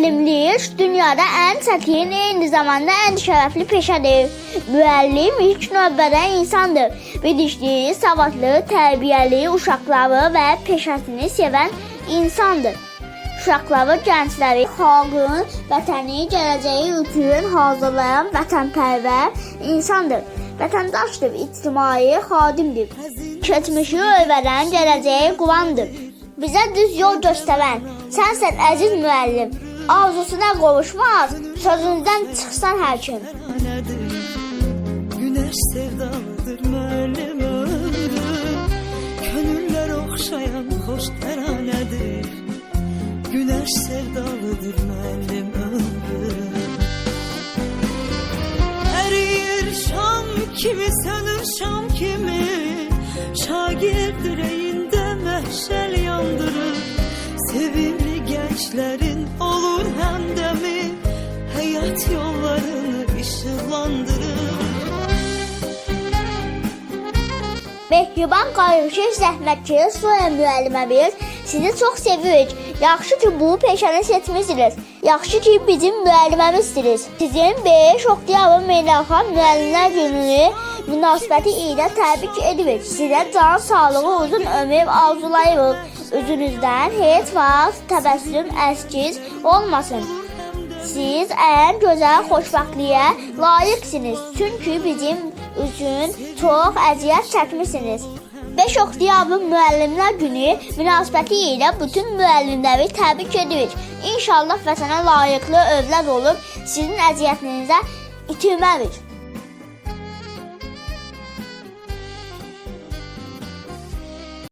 Müəllimlik dünyada ən çətin, eyni zamanda ən şərəfli peşədir. Müəllim ilk növbədə insandır. Bilikli, savadlı, tərbiyəli, uşaqları və peşəsini sevən insandır. Uşaqları, gəncləri xalqın, vətəni, gələcəyi üçün hazırlayan vətənpərvər insandır. Vətəndaşdır, ictimai xadimdir. Keçmişi öyrənən, gələcəyi qurandır. Bizə düz yol göstərən, sənsən əziz müəllim. Arzusuna qovuşmaz, sözündən çıxsan hər kim. Nedir? Güneş sevdalıdır müəllim ömrüm Könüller okşayan hoş teranedir. Güneş sevdalıdır müəllim ömrüm Eriyir şam kimi sönür şam kimi. Şagir direğinde mehşel yandırır. Sevimli gençlerin olur hemdemi Hayat yollarını ışıklandırır Mehriban qarşı zəhmətçi Soya müəlliməmiz sizi çox sevirik. Yaxşı ki bu peşəni seçmisiniz. Yaxşı ki bizim müəlliməmizsiniz. Sizin 5 oktyabr Beynəlxalq Müəllimlər Gününü münasibəti ilə təbrik edirik. Sizə can sağlığı, uzun ömür arzulayırıq. Üzünüzdən heç vaxt təbəssüm əskiz olmasın. Siz ən gözəl xoşbəxtliyə layiqsiniz. Çünki bizim üçün çox əziyyət çəkmisiniz. 5 oktyabr müəllimlər günü münasibəti ilə bütün müəllimləri təbrik edirik. İnşallah vətənə layiqli övlad olub sizin əziyyətinizə itirmərik.